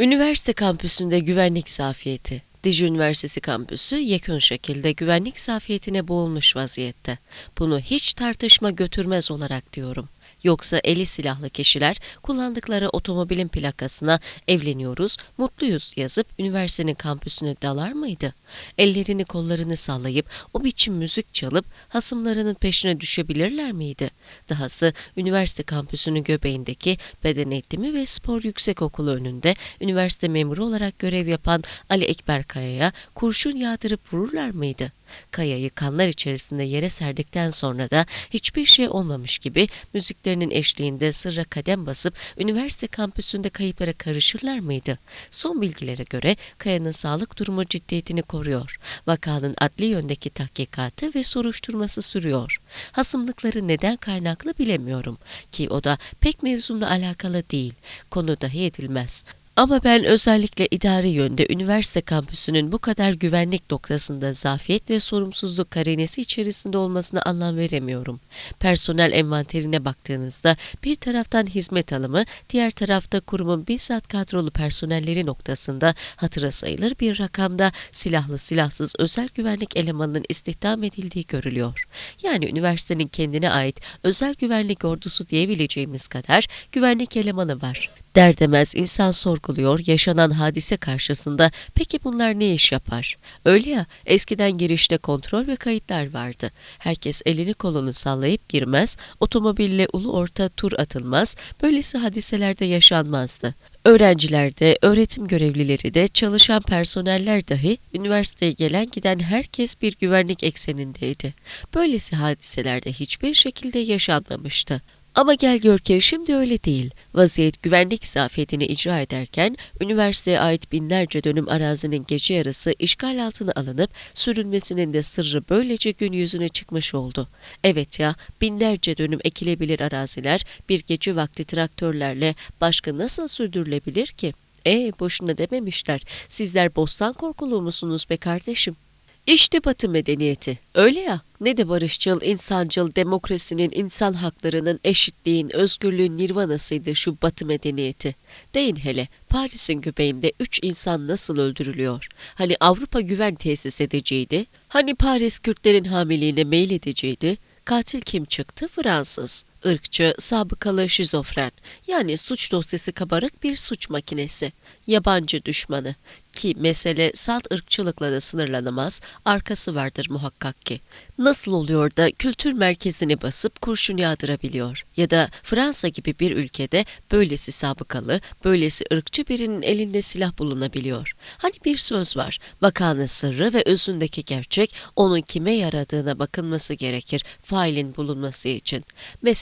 Üniversite kampüsünde güvenlik zafiyeti. Dicle Üniversitesi kampüsü yekün şekilde güvenlik zafiyetine boğulmuş vaziyette. Bunu hiç tartışma götürmez olarak diyorum. Yoksa eli silahlı kişiler kullandıkları otomobilin plakasına evleniyoruz, mutluyuz yazıp üniversitenin kampüsüne dalar mıydı? Ellerini kollarını sallayıp o biçim müzik çalıp hasımlarının peşine düşebilirler miydi? Dahası üniversite kampüsünün göbeğindeki Beden Eğitimi ve Spor Yüksekokulu önünde üniversite memuru olarak görev yapan Ali Ekber Kaya'ya kurşun yağdırıp vururlar mıydı? Kaya'yı kanlar içerisinde yere serdikten sonra da hiçbir şey olmamış gibi müziklerinin eşliğinde sırra kadem basıp üniversite kampüsünde kayıplara karışırlar mıydı? Son bilgilere göre Kaya'nın sağlık durumu ciddiyetini koruyor. Vakanın adli yöndeki tahkikatı ve soruşturması sürüyor. Hasımlıkları neden kaynaklı bilemiyorum ki o da pek mevzumla alakalı değil. Konu dahi edilmez. Ama ben özellikle idari yönde üniversite kampüsünün bu kadar güvenlik noktasında zafiyet ve sorumsuzluk karinesi içerisinde olmasına anlam veremiyorum. Personel envanterine baktığınızda bir taraftan hizmet alımı, diğer tarafta kurumun bizzat kadrolu personelleri noktasında hatıra sayılır bir rakamda silahlı silahsız özel güvenlik elemanının istihdam edildiği görülüyor. Yani üniversitenin kendine ait özel güvenlik ordusu diyebileceğimiz kadar güvenlik elemanı var. Derdemez insan sorguluyor yaşanan hadise karşısında peki bunlar ne iş yapar? Öyle ya eskiden girişte kontrol ve kayıtlar vardı. Herkes elini kolunu sallayıp girmez, otomobille ulu orta tur atılmaz, böylesi hadiselerde yaşanmazdı. Öğrenciler de, öğretim görevlileri de, çalışan personeller dahi üniversiteye gelen giden herkes bir güvenlik eksenindeydi. Böylesi hadiselerde hiçbir şekilde yaşanmamıştı. Ama gel gör ki şimdi öyle değil. Vaziyet güvenlik zafiyetini icra ederken üniversiteye ait binlerce dönüm arazinin gece yarısı işgal altına alınıp sürülmesinin de sırrı böylece gün yüzüne çıkmış oldu. Evet ya binlerce dönüm ekilebilir araziler bir gece vakti traktörlerle başka nasıl sürdürülebilir ki? E boşuna dememişler. Sizler bostan korkulu musunuz be kardeşim? İşte Batı medeniyeti. Öyle ya. Ne de barışçıl, insancıl, demokrasinin, insan haklarının, eşitliğin, özgürlüğün nirvanasıydı şu Batı medeniyeti. Deyin hele, Paris'in göbeğinde üç insan nasıl öldürülüyor? Hani Avrupa güven tesis edeceğiydi? Hani Paris Kürtlerin hamiliğine meyil edeceğiydi? Katil kim çıktı? Fransız. Irkçı, sabıkalı şizofren. Yani suç dosyası kabarık bir suç makinesi. Yabancı düşmanı. Ki mesele salt ırkçılıkla da sınırlanamaz, arkası vardır muhakkak ki. Nasıl oluyor da kültür merkezini basıp kurşun yağdırabiliyor? Ya da Fransa gibi bir ülkede böylesi sabıkalı, böylesi ırkçı birinin elinde silah bulunabiliyor? Hani bir söz var, vakanın sırrı ve özündeki gerçek, onun kime yaradığına bakılması gerekir failin bulunması için.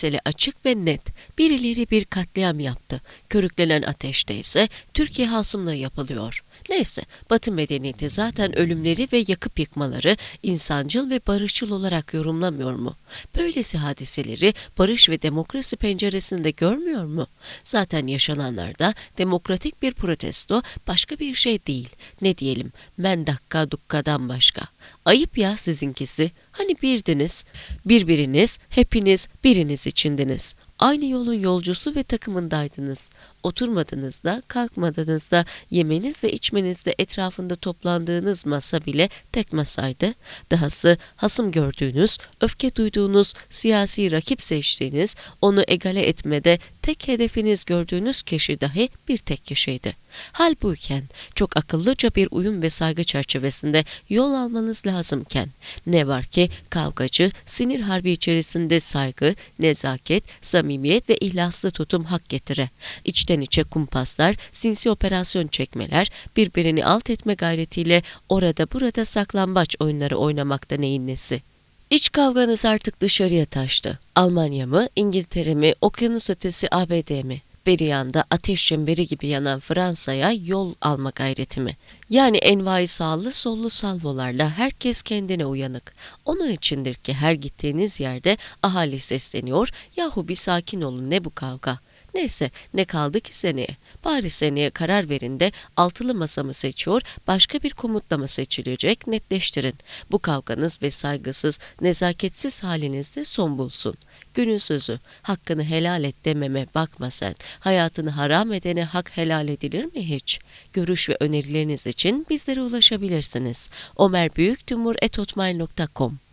Mesele açık ve net. Birileri bir katliam yaptı. Körüklenen ateşte ise Türkiye hasımlığı yapılıyor. Neyse, Batı medeniyeti zaten ölümleri ve yakıp yıkmaları insancıl ve barışçıl olarak yorumlamıyor mu? Böylesi hadiseleri barış ve demokrasi penceresinde görmüyor mu? Zaten yaşananlarda demokratik bir protesto başka bir şey değil. Ne diyelim, men dakika dukkadan başka. Ayıp ya sizinkisi. Hani birdiniz, birbiriniz, hepiniz biriniz içindiniz. Aynı yolun yolcusu ve takımındaydınız. Oturmadınız da, kalkmadınız da, yemeniz ve içmenizde etrafında toplandığınız masa bile tek masaydı. Dahası hasım gördüğünüz, öfke duyduğunuz, siyasi rakip seçtiğiniz, onu egale etmede tek hedefiniz gördüğünüz kişi dahi bir tek kişiydi. Hal buyken, çok akıllıca bir uyum ve saygı çerçevesinde yol almanız lazımken, ne var ki kavgacı, sinir harbi içerisinde saygı, nezaket, samimiyet ve ihlaslı tutum hak getire. İçten içe kumpaslar, sinsi operasyon çekmeler, birbirini alt etme gayretiyle orada burada saklambaç oyunları oynamakta neyin nesi? İç kavganız artık dışarıya taştı. Almanya mı, İngiltere mi, okyanus ötesi ABD mi? Bir yanda ateş çemberi gibi yanan Fransa'ya yol alma gayreti mi? Yani envai sağlı sollu salvolarla herkes kendine uyanık. Onun içindir ki her gittiğiniz yerde ahali sesleniyor, yahu bir sakin olun ne bu kavga? Neyse ne kaldı ki seneye? Bari seneye karar verin de altılı masa mı seçiyor, başka bir komutla mı seçilecek netleştirin. Bu kavganız ve saygısız, nezaketsiz halinizde son bulsun. Günün sözü, hakkını helal et dememe bakma sen. Hayatını haram edene hak helal edilir mi hiç? Görüş ve önerileriniz için bizlere ulaşabilirsiniz. Ömer Büyükdümur etotmail.com